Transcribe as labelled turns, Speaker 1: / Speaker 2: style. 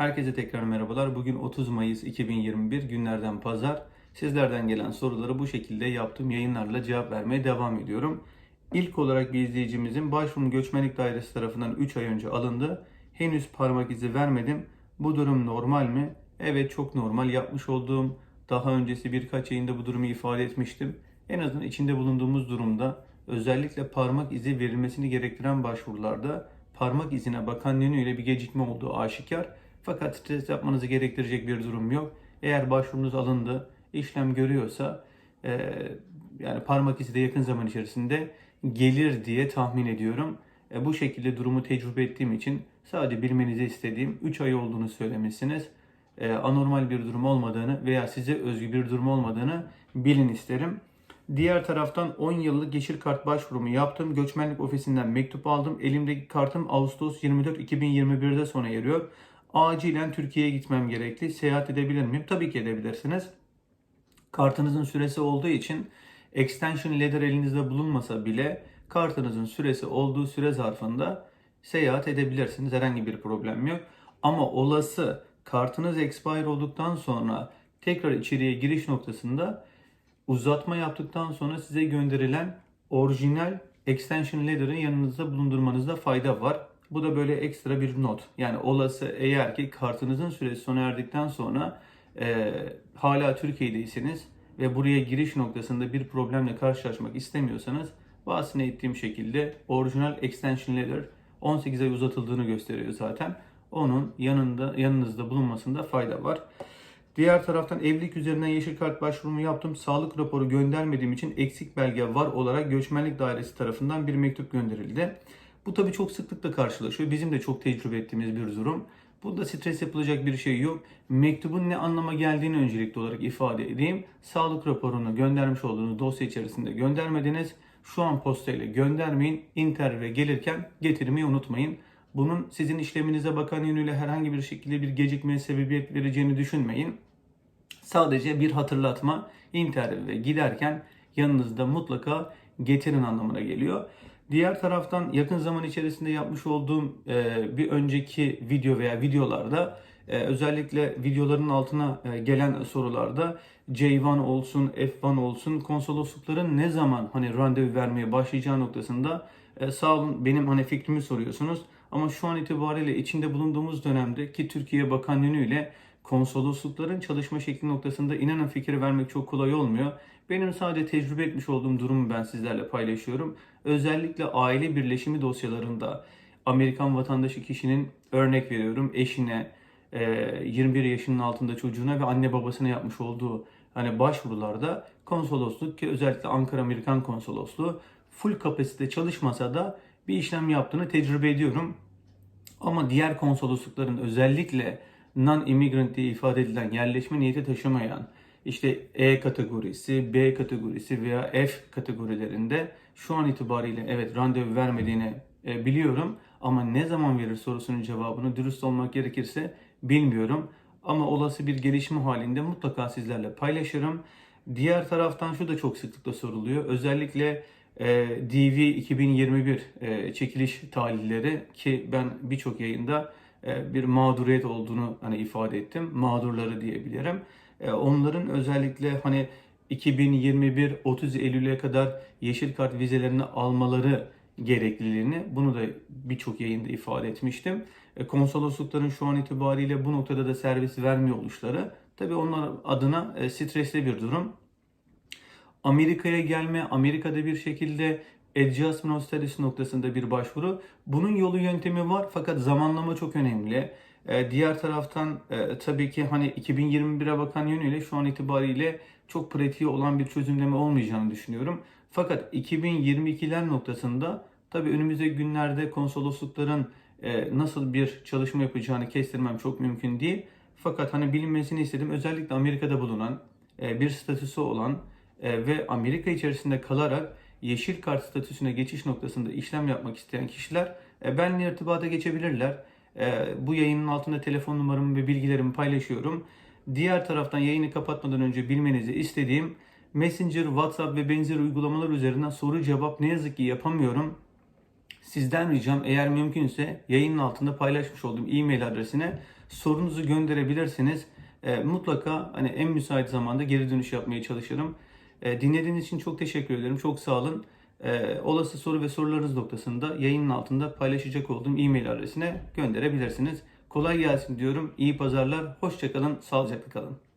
Speaker 1: Herkese tekrar merhabalar. Bugün 30 Mayıs 2021 günlerden pazar. Sizlerden gelen soruları bu şekilde yaptığım yayınlarla cevap vermeye devam ediyorum. İlk olarak bir izleyicimizin başvurum göçmenlik dairesi tarafından 3 ay önce alındı. Henüz parmak izi vermedim. Bu durum normal mi? Evet çok normal. Yapmış olduğum daha öncesi birkaç yayında bu durumu ifade etmiştim. En azından içinde bulunduğumuz durumda özellikle parmak izi verilmesini gerektiren başvurularda parmak izine bakan yönüyle bir gecikme olduğu aşikar. Fakat stres yapmanızı gerektirecek bir durum yok. Eğer başvurunuz alındı, işlem görüyorsa e, yani parmak izi de yakın zaman içerisinde gelir diye tahmin ediyorum. E, bu şekilde durumu tecrübe ettiğim için sadece bilmenizi istediğim 3 ay olduğunu söylemişsiniz. E, anormal bir durum olmadığını veya size özgü bir durum olmadığını bilin isterim. Diğer taraftan 10 yıllık yeşil kart başvurumu yaptım. Göçmenlik ofisinden mektup aldım. Elimdeki kartım Ağustos 24 2021'de sona eriyor. Acilen Türkiye'ye gitmem gerekli. Seyahat edebilir miyim? Tabii ki edebilirsiniz. Kartınızın süresi olduğu için extension letter elinizde bulunmasa bile kartınızın süresi olduğu süre zarfında seyahat edebilirsiniz. Herhangi bir problem yok. Ama olası kartınız expire olduktan sonra tekrar içeriye giriş noktasında uzatma yaptıktan sonra size gönderilen orijinal extension letter'ın yanınızda bulundurmanızda fayda var. Bu da böyle ekstra bir not. Yani olası eğer ki kartınızın süresi sona erdikten sonra e, hala Türkiye'deyseniz ve buraya giriş noktasında bir problemle karşılaşmak istemiyorsanız bahsine ettiğim şekilde orijinal extension letter 18 ay uzatıldığını gösteriyor zaten. Onun yanında yanınızda bulunmasında fayda var. Diğer taraftan evlilik üzerinden yeşil kart başvurumu yaptım. Sağlık raporu göndermediğim için eksik belge var olarak göçmenlik dairesi tarafından bir mektup gönderildi. Bu tabii çok sıklıkla karşılaşıyor. Bizim de çok tecrübe ettiğimiz bir durum. Bunda stres yapılacak bir şey yok. Mektubun ne anlama geldiğini öncelikli olarak ifade edeyim. Sağlık raporunu göndermiş olduğunuz dosya içerisinde göndermediniz. Şu an postayla göndermeyin. Interve gelirken getirmeyi unutmayın. Bunun sizin işleminize bakan yönüyle herhangi bir şekilde bir gecikmeye sebebiyet vereceğini düşünmeyin. Sadece bir hatırlatma interve giderken yanınızda mutlaka getirin anlamına geliyor. Diğer taraftan yakın zaman içerisinde yapmış olduğum e, bir önceki video veya videolarda e, özellikle videoların altına e, gelen sorularda J1 olsun, F1 olsun konsoloslukların ne zaman hani randevu vermeye başlayacağı noktasında e, sağ olun benim hani fikrimi soruyorsunuz. Ama şu an itibariyle içinde bulunduğumuz dönemde ki Türkiye Bakan yönüyle konsoloslukların çalışma şekli noktasında inanın fikir vermek çok kolay olmuyor. Benim sadece tecrübe etmiş olduğum durumu ben sizlerle paylaşıyorum. Özellikle aile birleşimi dosyalarında Amerikan vatandaşı kişinin örnek veriyorum eşine, 21 yaşının altında çocuğuna ve anne babasına yapmış olduğu hani başvurularda konsolosluk ki özellikle Ankara Amerikan Konsolosluğu full kapasite çalışmasa da bir işlem yaptığını tecrübe ediyorum. Ama diğer konsoloslukların özellikle non-immigrant diye ifade edilen yerleşme niyeti taşımayan işte E kategorisi, B kategorisi veya F kategorilerinde şu an itibariyle evet randevu vermediğini e, biliyorum ama ne zaman verir sorusunun cevabını dürüst olmak gerekirse bilmiyorum. Ama olası bir gelişme halinde mutlaka sizlerle paylaşırım. Diğer taraftan şu da çok sıklıkla soruluyor. Özellikle e, DV 2021 e, çekiliş talihleri ki ben birçok yayında bir mağduriyet olduğunu hani ifade ettim. Mağdurları diyebilirim. E, onların özellikle hani 2021 30 Eylül'e kadar yeşil kart vizelerini almaları gerekliliğini bunu da birçok yayında ifade etmiştim. E, konsoloslukların şu an itibariyle bu noktada da servis vermiyor oluşları tabii onlar adına e, stresli bir durum. Amerika'ya gelme, Amerika'da bir şekilde adjustment noktasında bir başvuru. Bunun yolu yöntemi var fakat zamanlama çok önemli. Ee, diğer taraftan e, tabii ki hani 2021'e bakan yönüyle şu an itibariyle çok pratiği olan bir çözümleme olmayacağını düşünüyorum. Fakat 2022'ler noktasında tabii önümüzdeki günlerde konsoloslukların e, nasıl bir çalışma yapacağını kestirmem çok mümkün değil. Fakat hani bilinmesini istedim. Özellikle Amerika'da bulunan e, bir statüsü olan ve Amerika içerisinde kalarak yeşil kart statüsüne geçiş noktasında işlem yapmak isteyen kişiler benimle irtibata geçebilirler. Bu yayının altında telefon numaramı ve bilgilerimi paylaşıyorum. Diğer taraftan yayını kapatmadan önce bilmenizi istediğim Messenger, WhatsApp ve benzeri uygulamalar üzerinden soru cevap ne yazık ki yapamıyorum. Sizden ricam eğer mümkünse yayının altında paylaşmış olduğum e-mail adresine sorunuzu gönderebilirsiniz. E, mutlaka hani en müsait zamanda geri dönüş yapmaya çalışırım. E, dinlediğiniz için çok teşekkür ederim. Çok sağ olun. E, olası soru ve sorularınız noktasında yayının altında paylaşacak olduğum e-mail adresine gönderebilirsiniz. Kolay gelsin diyorum. İyi pazarlar. Hoşçakalın. Sağlıcakla kalın.